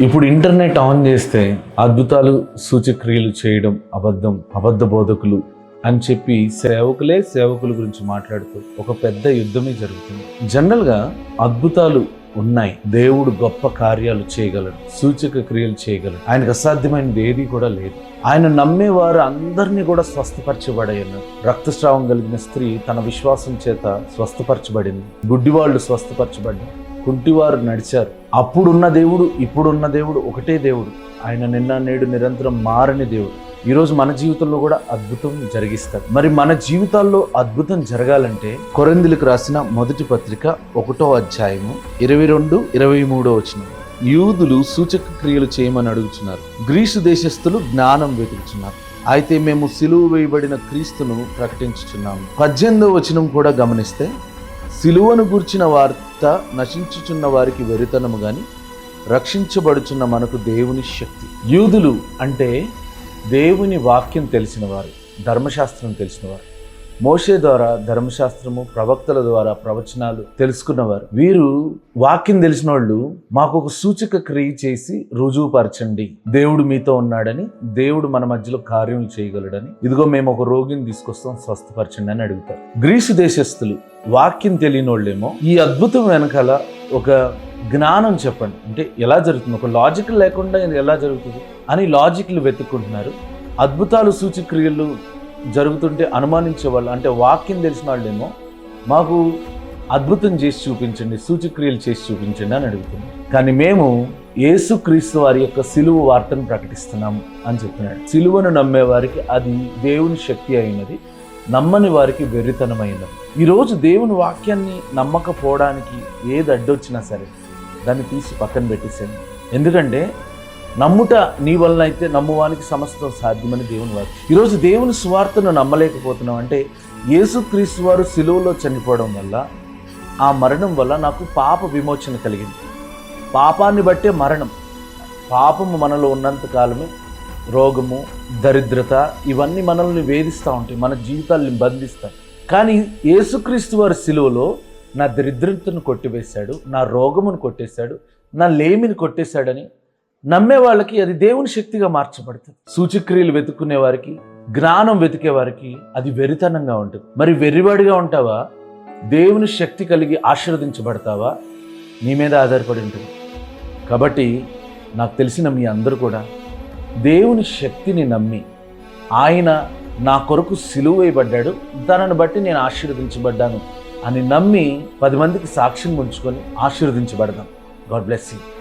ఇప్పుడు internet on చేస్తే అద్భుతాలు సూచక్రియలు చేయడం అబద్ధం అబద్ధ బోధకులు అని చెప్పి సేవకులే సేవకుల గురించి మాట్లాడుతూ ఒక పెద్ద యుద్ధమే జరుగుతుంది. జనరల్గా అద్భుతాలు ఉన్నాయి. దేవుడు గొప్ప కార్యాలు చేయగలడు సూచక క్రియలు చేయగలడు. ఆయనకు అసాధ్యమైనది ఏది కూడా లేదు. ఆయన నమ్మేవారు అందరినీ కూడా స్వస్థపరచబడయ్యారు రక్తస్రావం కలిగిన స్త్రీ తన విశ్వాసం చేత స్వస్థపరచబడింది. గుడ్డివాళ్ళు స్వస్థపరచబడ్డారు. కుంటివారు నడిచారు. అప్పుడున్న దేవుడు ఇప్పుడున్న దేవుడు ఒకటే దేవుడు. ఆయన నిన్న నేడు నిరంతరం మారని దేవుడు. ఈరోజు మన జీవితంలో కూడా అద్భుతం జరిగిస్తాడు. మరి మన జీవితాల్లో అద్భుతం జరగాలంటే కొరందులకు రాసిన మొదటి పత్రిక ఒకటో అధ్యాయము ఇరవై రెండు ఇరవై మూడో వచ్చిన యూదులు సూచక క్రియలు చేయమని అడుగుతున్నారు గ్రీసు దేశస్థులు జ్ఞానం వెతుకుతున్నారు అయితే మేము సిలువు వేయబడిన క్రీస్తును ప్రకటించుచున్నాము. పద్దెనిమిదో వచనం కూడా గమనిస్తే సిలువను గూర్చిన వార్త నశించుచున్న వారికి వెరితనము గాని రక్షించబడుచున్న మనకు దేవుని శక్తి. యూదులు అంటే దేవుని వాక్యం తెలిసినవారు ధర్మశాస్త్రం తెలిసినవారు మోషే ద్వారా ధర్మశాస్త్రము ప్రవక్తల ద్వారా ప్రవచనాలు తెలుసుకున్నవారు. వీరు వాక్యం తెలిసిన వాళ్ళు మాకు ఒక సూచక క్రియ చేసి రుజువుపరచండి. దేవుడు మీతో ఉన్నాడని దేవుడు మన మధ్యలో కార్యములు చేయగలడని. ఇదిగో మేము ఒక రోగిని తీసుకొస్తాం స్వస్థపరచండి అని అడుగుతారు. గ్రీసు దేశస్థులు వాక్యం తెలియని వాళ్ళేమో ఈ అద్భుతం వెనకాల ఒక జ్ఞానం చెప్పండి. అంటే ఎలా జరుగుతుంది? ఒక లాజిక్ లేకుండా ఇది ఎలా జరుగుతుంది? అని లాజిక్లు వెతుక్కుంటున్నారు. అద్భుతాలు సూచక్రియలు జరుగుతుంటే అనుమానించే వాళ్ళు అంటే వాక్యం తెలిసిన వాళ్ళేమో మాకు అద్భుతం చేసి చూపించండి సూచక్రియలు చేసి చూపించండి అని అడుగుతుంది కానీ మేము యేసుక్రీస్తు వారి యొక్క సిలువ వార్తను ప్రకటిస్తున్నాము అని చెప్తున్నాడు. సిలువను నమ్మే వారికి అది దేవుని శక్తి అయినది నమ్మని వారికి వెర్రితనమైనది. ఈరోజు దేవుని వాక్యాన్ని నమ్మకపోవడానికి ఏది అడ్డొచ్చినా సరే దాన్ని తీసి పక్కన పెట్టేసేయండి. ఎందుకంటే నమ్ముట నీ వలన అయితే నమ్మువానికి సమస్తం సాధ్యమని దేవుని వారు. ఈరోజు దేవుని సువార్తను నమ్మలేకపోతున్నాం అంటే యేసుక్రీస్తు వారు సిలువలో చనిపోవడం వల్ల ఆ మరణం వల్ల నాకు పాప విమోచన కలిగింది. పాపాన్ని బట్టే మరణం. పాపము మనలో ఉన్నంత కాలమే రోగము దరిద్రత ఇవన్నీ మనల్ని వేధిస్తూ ఉంటాయి మన జీవితాల్ని బంధిస్తాయి. కానీ యేసుక్రీస్తు వారి సిలువలో నా దరిద్రతను కొట్టివేశాడు నా రోగమును కొట్టేశాడు నా లేమిని కొట్టేశాడని నమ్మే వాళ్ళకి అది దేవుని శక్తిగా మార్చబడుతుంది. సూచిక్రియలు వెతుక్కునే వారికి జ్ఞానం వెతికే వారికి అది వెరితనంగా ఉంటుంది. మరి వెర్రివాడిగా ఉంటావా? దేవుని శక్తి కలిగి ఆశీర్వదించబడతావా? నీ మీద ఆధారపడి ఉంటుంది. కాబట్టి నాకు తెలిసిన మీ అందరూ కూడా దేవుని శక్తిని నమ్మి ఆయన నా కొరకు సిలువ వేయబడ్డాడు దానిని బట్టి నేను ఆశీర్వదించబడ్డాను అని నమ్మి పది మందికి సాక్ష్యం ఉంచుకొని ఆశీర్వదించబడదాం. God bless you.